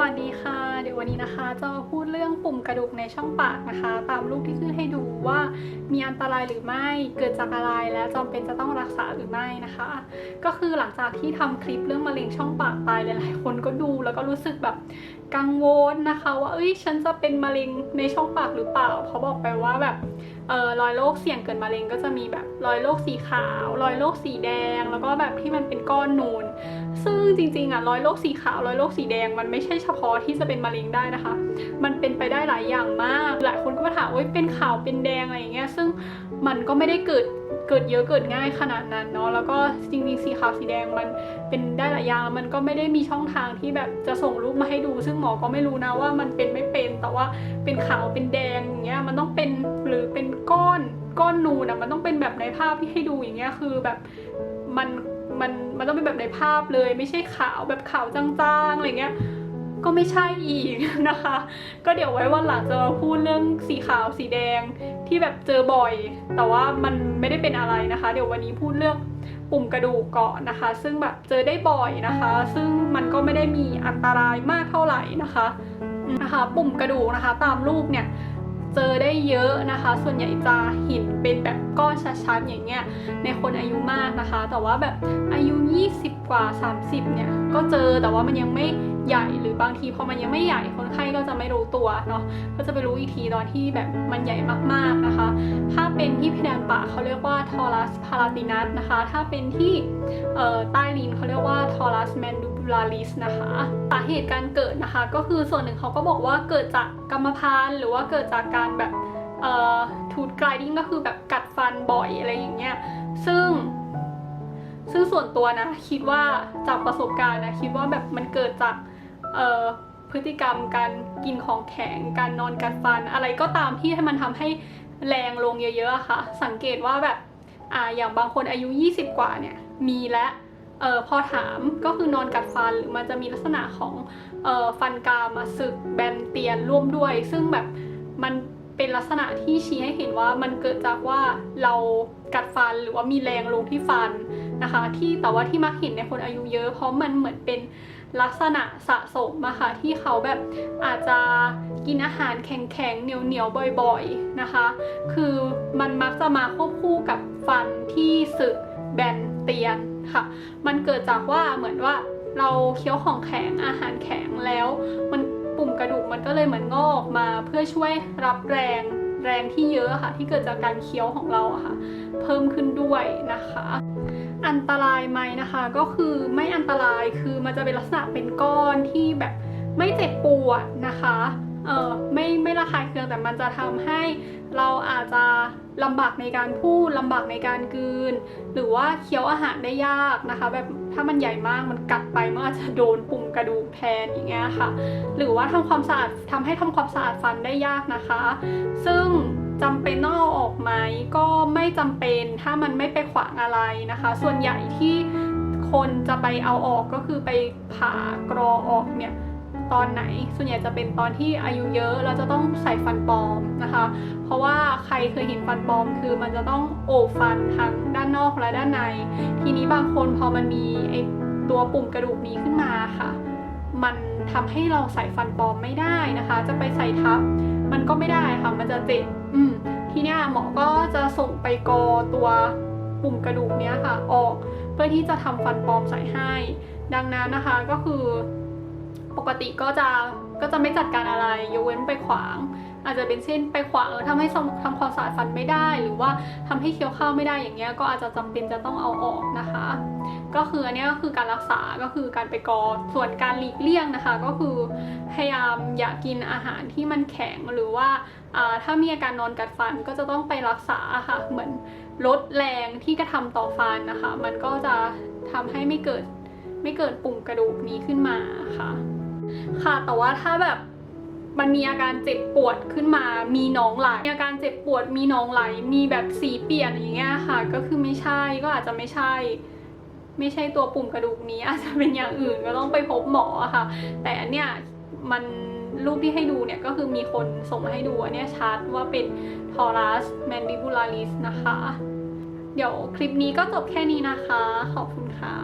วัสดีค่ะ เดี๋ยววันนี้นะคะจะมาพูดเรื่องปุ่มกระดูกในช่องปากนะคะ ตามรูปที่ขึ้นให้ดูว่ามีอันตรายหรือไม่ เกิดจากอะไรและจำเป็นจะต้องรักษาหรือไม่นะคะ ก็คือหลังจากที่ทำคลิปเรื่องมะเร็งช่องปากไปหลายๆ คนก็ดูแล้วก็รู้สึกแบบกังวลนะคะ ว่าเอ้ยฉันจะเป็นมะเร็งในช่องปากหรือเปล่าเพราะบอกไปว่าแบบเออรอยโรคเสี่ยงเกิดมะเร็งก็จะมีแบบรอยโรคสีขาว รอยโรคสีแดง แล้วก็แบบที่มันเป็นก้อนนูน ซึ่งจริงๆอะรอยโรคสีขาวรอยโรคสีแดงมันไม่ใช่เฉพาะที่จะเป็นมะเร็งได้นะคะ มันเป็นไปได้หลายอย่างมาก หลายคนก็มาถามว่าเป็นขาวเป็นแดงอะไรอย่างเงี้ยซึ่งมันก็ไม่ได้เกิดเกิดเยอะเกิดง่ายขนาดนั้นเนาะแล้วก็จริงๆสีขาวสีแดงมันเป็นได้หลายอย่างแล้วมันก็ไม่ได้มีช่องทางที่แบบจะส่งรูปมาให้ดู ซึ่งหมอก็ไม่รู้นะว่ามันเป็นไม่เป็นแต่ว่าเป็นขาวเป็นแดงอย่างเงี้ยมันต้องเป็นหรือเป็นก้อนก้อนนูนอะมันต้องเป็นแบบในภาพที่ให้ดูอย่างเงี้ยคือแบบมัน มันมันต้องเป็นแบบในภาพเลย ไม่ใช่ขาวแบบขาวจางๆอะไรเงี้ยก็ไม่ใช่อีกนะคะ ก็เดี๋ยวไว้วันหลังจะมาพูดเรื่องสีขาวสีแดงที่แบบเจอบ่อย แต่ว่ามันไม่ได้เป็นอะไรนะคะ เดี๋ยววันนี้พูดเรื่องปุ่มกระดูกเก่อนนะคะ ซึ่งแบบเจอได้บ่อยนะคะ ซึ่งมันก็ไม่ได้มีอันตรายมากเท่าไหร่นะคะนะคะ ปุ่มกระดูกนะคะ ตามรูปเนี่ย เจอได้เยอะนะคะ ส่วนใหญ่จะเห็นเป็นแบบก้อนชัดๆอย่างเงี้ยในคนอายุมากนะคะ แต่ว่าแบบอายุ 20 กว่า 30 เนี่ยก็เจอแต่ว่ามันยังไม่ใหญ่หรือบางทีพอมันยังไม่ใหญ่คนไข้ก็จะไม่รู้ตัวเนาะก็จะไปรู้อีกทีตอนที่แบบมันใหญ่มากๆนะคะ ถ้าเป็นที่พดานปากเขาเรียกว่าทอรัสพาราตินัสนะคะ ถ้าเป็นที่ใต้ลิ้นเขาเรียกว่าทอรัสแมนดู ลาริสนะคะสาเหตุการเกิดนะคะ ก็คือส่วนหนึ่งเขาก็บอกว่าเกิดจากกรรมพันธุ์หรือว่าเกิดจากการแบบเอ่อทูดไกลดิ้งก็คือแบบกัดฟันบ่อยอะไรอย่างเงี้ยซึ่ง ซึ่งส่วนตัวนะคิดว่าจากประสบการณ์นะคิดว่าแบบมันเกิดจากเอ่อพฤติกรรมการกินของแข็งการนอนกัดฟัน อะไรก็ตามที่ให้มันทำให้แรงลงเยอะๆค่ะ สังเกตว่าแบบอ่าอย่างบางคนอายุ 20 กว่าเนี่ยมีและ เออพอถามก็คือนอนกัดฟันหรือมันจะมีลักษณะของเออฟันกรามมาสึกแบนเตียนร่วมด้วย ซึ่งแบบมันเป็นลักษณะที่ชี้ให้เห็นว่ามันเกิดจากว่าเรากัดฟันหรือว่ามีแรงลงที่ฟันนะคะ ที่แต่ว่าที่มักเห็นในคนอายุเยอะ เพราะมันเหมือนเป็นลักษณะสะสมอะค่ะที่เขาแบบอาจจะกินอาหารแข็งๆเหนียวๆบ่อยๆนะคะ คือมันมักจะมาควบคู่กับฟันที่สึกแบน เตียนค่ะ มันเกิดจากว่าเหมือนว่าเราเคี้ยวของแข็งอาหารแข็งแล้ว มันปุ่มกระดูกมันก็เลยเหมือนงอกมาเพื่อช่วยรับแรงแรงที่เยอะค่ะ ที่เกิดจากการเคี้ยวของเราค่ะ เพิ่มขึ้นด้วยนะคะ อันตรายไหมนะคะ ก็คือไม่อันตรายคือมันจะเป็นลักษณะเป็นก้อนที่แบบไม่เจ็บปวดนะคะ เออไม่ไม่ระคายเคืองแต่มันจะทำให้เราอาจจะลำบากในการพูดลำบากในการกืน หรือว่าเคี้ยวอาหารได้ยากนะคะ แบบถ้ามันใหญ่มากมันกัดไปมันอาจจะโดนปุ่มกระดูกแทนอย่างเงี้ยค่ะ หรือว่าทำความสะอาดทำให้ทำความสะอาดฟันได้ยากนะคะ ซึ่งจำเป็นต้องเอาออกไหมก็ไม่จำเป็นถ้ามันไม่ไปขวางอะไรนะคะ ส่วนใหญ่ที่คนจะไปเอาออกก็คือไปผ่ากรอออกเนี่ย ตอนไหน ส่วนใหญ่จะเป็นตอนที่อายุเยอะเราจะต้องใส่ฟันปลอมนะคะ เพราะว่าใครเคยเห็นฟันปลอม คือมันจะต้องโอบฟันทั้งด้านนอกและด้านใน ทีนี้บางคนพอมันมีไอตัวปุ่มกระดูกนี้ขึ้นมาค่ะ มันทำให้เราใส่ฟันปลอมไม่ได้นะคะ จะไปใส่ทับ มันก็ไม่ได้ค่ะ มันจะเจ็บอืมทีเนี้ยหมอก็จะส่งไปกอตัวปุ่มกระดูกเนี้ยค่ะ ออกเพื่อที่จะทำฟันปลอมใส่ให้ ดังนั้นนะคะก็คือ ปกติก็จะก็จะไม่จัดการอะไรยกเว้นไปขวาง อาจจะเป็นเช่นไปขวางแล้วทำให้ทำความสะอาดฟันไม่ได้ หรือว่าทำให้เคี้ยวข้าวไม่ได้อย่างเงี้ยก็อาจจะจำเป็นจะต้องเอาออกนะคะ ก็คืออันนี้ก็คือการรักษาก็คือการไปกอส่วนการหลีกเลี่ยงนะคะ ก็คือพยายามอย่ากกินอาหารที่มันแข็งหรือว่าอ่าถ้ามีอาการนอนกัดฟันก็จะต้องไปรักษาค่ะเหมือนลดแรงที่กระทำต่อฟันนะคะ มันก็จะทำให้ไม่เกิดไม่เกิดปุ่มกระดูกนี้ขึ้นมาค่ะ ค่ะ แต่ว่าถ้าแบบมันมีอาการเจ็บปวดขึ้นมา มีหนองไหลมีอาการเจ็บปวด มีหนองไหล มีแบบสีเปลี่ยนอย่างเงี้ยค่ะ ก็คือไม่ใช่ ก็อาจจะไม่ใช่ ไม่ใช่ตัวปุ่มกระดูกนี้ อาจจะเป็นอย่างอื่นก็ต้องไปพบหมอค่ะ แต่อันเนี้ยมันรูปที่ให้ดูเนี่ยก็คือมีคนส่งมาให้ดูอันเนี้ยชัดว่าเป็น Taurus mandibularis นะคะ เดี๋ยวคลิปนี้ก็จบแค่นี้นะคะ ขอบคุณค่ะ